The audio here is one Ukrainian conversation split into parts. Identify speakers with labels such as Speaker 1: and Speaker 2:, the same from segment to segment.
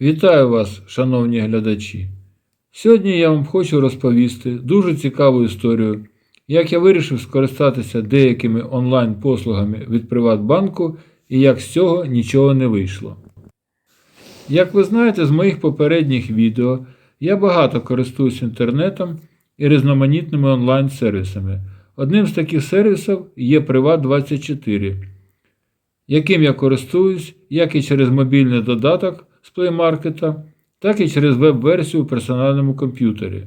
Speaker 1: Вітаю вас, шановні глядачі. Сьогодні я вам хочу розповісти дуже цікаву історію, як я вирішив скористатися деякими онлайн-послугами від Приватбанку і як з цього нічого не вийшло. Як ви знаєте з моїх попередніх відео, я багато користуюсь інтернетом і різноманітними онлайн-сервісами. Одним з таких сервісів є Приват24, яким я користуюсь як і через мобільний додаток з Market, так і через веб-версію у персональному комп'ютері.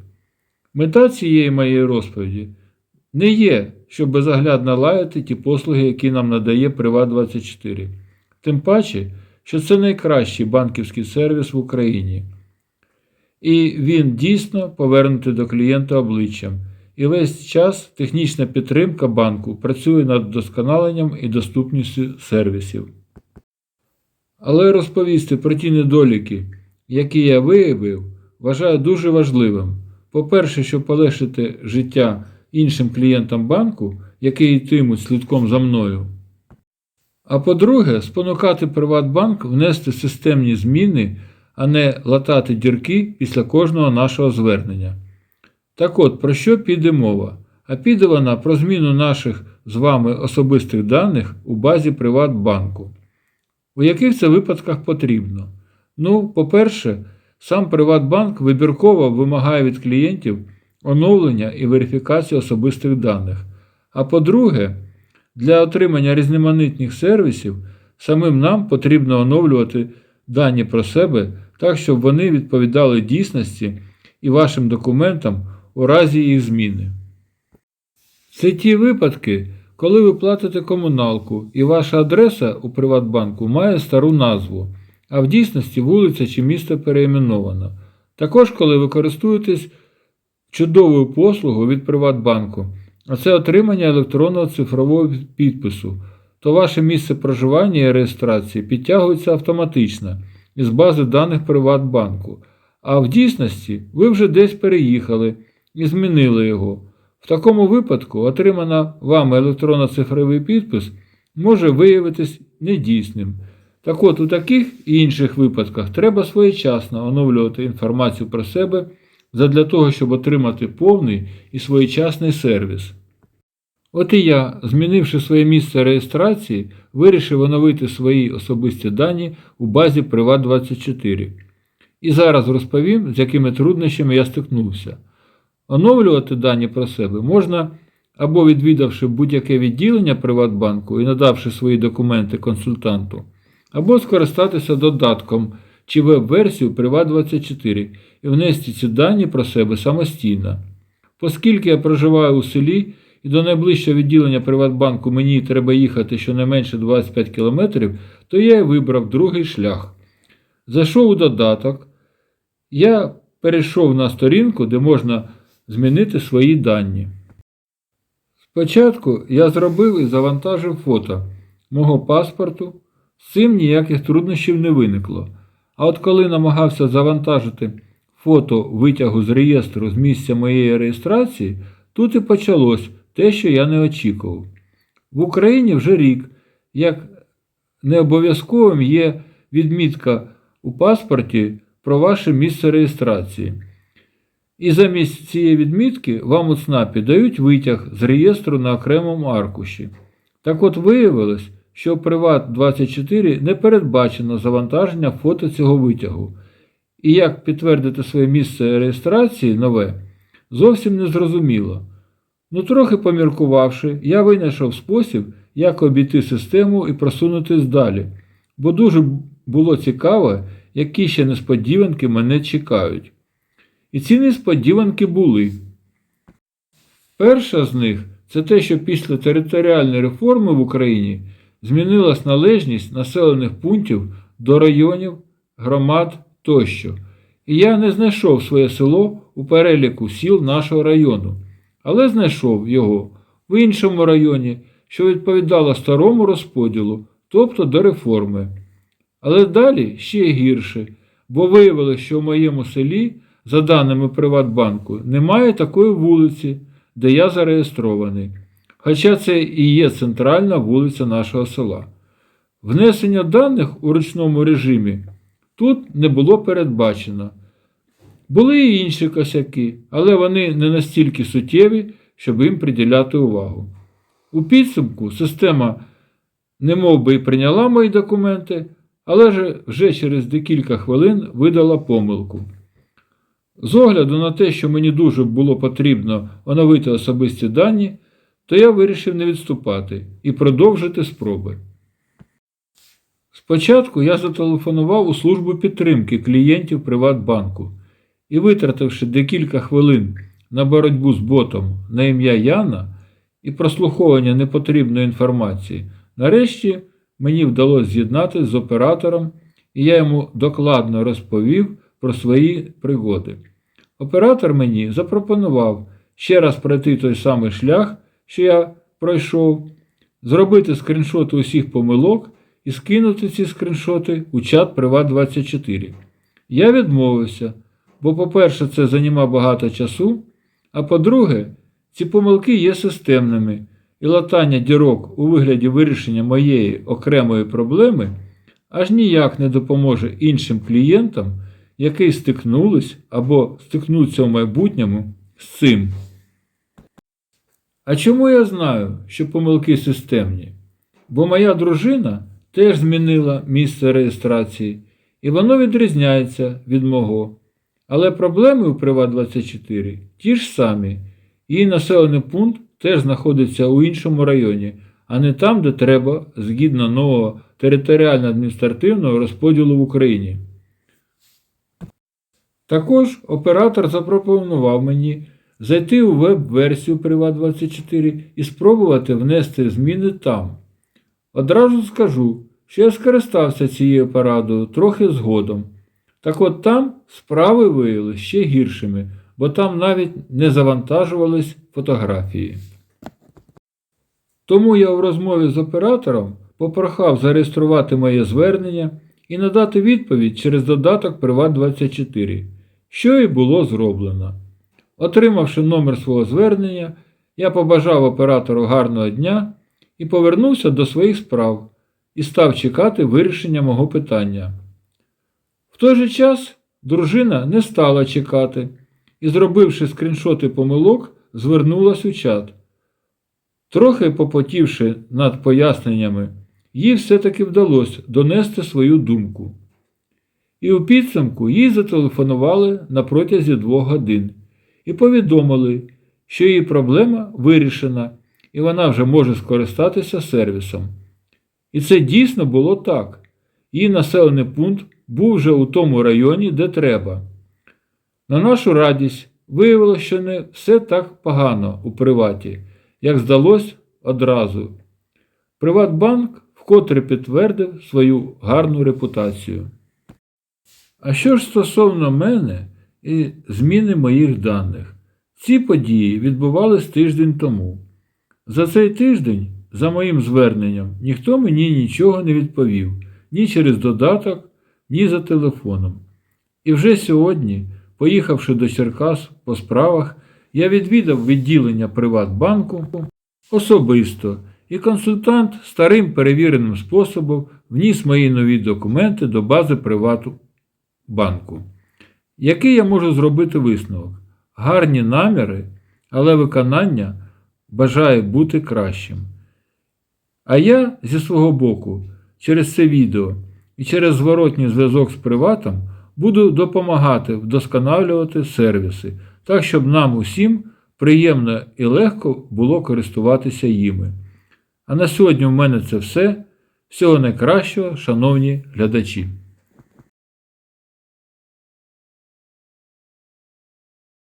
Speaker 1: Мета цієї моєї розповіді не є, щоб безоглядно лаяти ті послуги, які нам надає Приват24. Тим паче, що це найкращий банківський сервіс в Україні. І він дійсно повернутий до клієнта обличчям. І весь час технічна підтримка банку працює над вдосконаленням і доступністю сервісів. Але розповісти про ті недоліки, які я виявив, вважаю дуже важливим. По-перше, щоб полегшити життя іншим клієнтам банку, які йтимуть слідком за мною. А по-друге, спонукати Приватбанк внести системні зміни, а не латати дірки після кожного нашого звернення. Так от, про що піде мова? А піде вона про зміну наших з вами особистих даних у базі Приватбанку. У яких це випадках потрібно? Ну, по-перше, сам Приватбанк вибірково вимагає від клієнтів оновлення і верифікацію особистих даних. А по-друге, для отримання різноманітних сервісів самим нам потрібно оновлювати дані про себе так, щоб вони відповідали дійсності і вашим документам у разі їх зміни. Це ті випадки, коли ви платите комуналку і ваша адреса у Приватбанку має стару назву, а в дійсності вулиця чи місто переіменовано. Також, коли ви користуєтесь чудовою послугою від Приватбанку, а це отримання електронного цифрового підпису, то ваше місце проживання і реєстрації підтягується автоматично із бази даних Приватбанку, а в дійсності ви вже десь переїхали і змінили його. В такому випадку отримана вами електронно-цифровий підпис може виявитись недійсним. Так от у таких і інших випадках треба своєчасно оновлювати інформацію про себе задля того, щоб отримати повний і своєчасний сервіс. От і я, змінивши своє місце реєстрації, вирішив оновити свої особисті дані у базі Приват24. І зараз розповім, з якими труднощами я стикнувся. Оновлювати дані про себе можна або відвідавши будь-яке відділення Приватбанку і надавши свої документи консультанту, або скористатися додатком чи веб-версію Приват24 і внести ці дані про себе самостійно. Оскільки я проживаю у селі і до найближчого відділення Приватбанку мені треба їхати щонайменше 25 км, то я і вибрав другий шлях. Зайшов у додаток, я перейшов на сторінку, де можна змінити свої дані. Спочатку я зробив і завантажив фото мого паспорту, з цим ніяких труднощів не виникло. А от коли намагався завантажити фото витягу з реєстру з місця моєї реєстрації, тут і почалось те, що я не очікував. В Україні вже рік, як не обов'язковим є відмітка у паспорті про ваше місце реєстрації. І замість цієї відмітки вам у ЦНАПі дають витяг з реєстру на окремому аркуші. Так от виявилось, що у Приват24 не передбачено завантаження фото цього витягу. І як підтвердити своє місце реєстрації нове, зовсім не зрозуміло. Ну, трохи поміркувавши, я винайшов спосіб, як обійти систему і просунутись далі, бо дуже було цікаво, які ще несподіванки мене чекають. І ці несподіванки були. Перша з них це те, що після територіальної реформи в Україні змінилась належність населених пунктів до районів, громад тощо. І я не знайшов своє село у переліку сіл нашого району, але знайшов його в іншому районі, що відповідало старому розподілу, тобто до реформи. Але далі ще гірше, бо виявилося, що в моєму селі, за даними Приватбанку, немає такої вулиці, де я зареєстрований. Хоча це і є центральна вулиця нашого села. Внесення даних у ручному режимі тут не було передбачено. Були і інші косяки, але вони не настільки суттєві, щоб їм приділяти увагу. У підсумку система не мов би і прийняла мої документи, але вже через декілька хвилин видала помилку. З огляду на те, що мені дуже було потрібно оновити особисті дані, то я вирішив не відступати і продовжити спроби. Спочатку я зателефонував у службу підтримки клієнтів Приватбанку і, витративши декілька хвилин на боротьбу з ботом на ім'я Яна і прослуховування непотрібної інформації, нарешті мені вдалося з'єднатися з оператором, і я йому докладно розповів про свої пригоди. Оператор мені запропонував ще раз пройти той самий шлях, що я пройшов, зробити скріншоти усіх помилок і скинути ці скріншоти у чат Приват24. Я відмовився, бо, по-перше, це займа багато часу, а по-друге, ці помилки є системними, і латання дірок у вигляді вирішення моєї окремої проблеми аж ніяк не допоможе іншим клієнтам, які стикнулись або стикнуться в майбутньому з цим. А чому я знаю, що помилки системні? Бо моя дружина теж змінила місце реєстрації, і воно відрізняється від мого. Але проблеми у Приват24 ті ж самі. Її населений пункт теж знаходиться у іншому районі, а не там, де треба, згідно нового територіально-адміністративного розподілу в Україні. Також оператор запропонував мені зайти у веб-версію Privat24 і спробувати внести зміни там. Одразу скажу, що я скористався цією порадою трохи згодом. Так от там справи виявилися ще гіршими, бо там навіть не завантажувались фотографії. Тому я в розмові з оператором попрохав зареєструвати моє звернення і надати відповідь через додаток Приват24, що і було зроблено. Отримавши номер свого звернення, я побажав оператору гарного дня і повернувся до своїх справ і став чекати вирішення мого питання. В той же час дружина не стала чекати і, зробивши скріншоти помилок, звернулась у чат. Трохи попотівши над поясненнями, їй все-таки вдалося донести свою думку. І у підсумку їй зателефонували на протязі двох годин і повідомили, що її проблема вирішена і вона вже може скористатися сервісом. І це дійсно було так. Її населений пункт був вже у тому районі, де треба. На нашу радість виявилося, що не все так погано у приваті, як здалося одразу. Приватбанк вкотре підтвердив свою гарну репутацію. А що ж стосовно мене і зміни моїх даних, ці події відбувались тиждень тому. За цей тиждень, за моїм зверненням, ніхто мені нічого не відповів ні через додаток, ні за телефоном. І вже сьогодні, поїхавши до Черкас по справах, я відвідав відділення Приватбанку особисто, і консультант старим перевіреним способом вніс мої нові документи до бази Приватбанку. Який я можу зробити висновок? Гарні наміри, але виконання бажає бути кращим. А я зі свого боку, через це відео і через зворотній зв'язок з приватом буду допомагати вдосконалювати сервіси, так, щоб нам усім приємно і легко було користуватися їми. А на сьогодні в мене це все. Всього найкращого, шановні глядачі!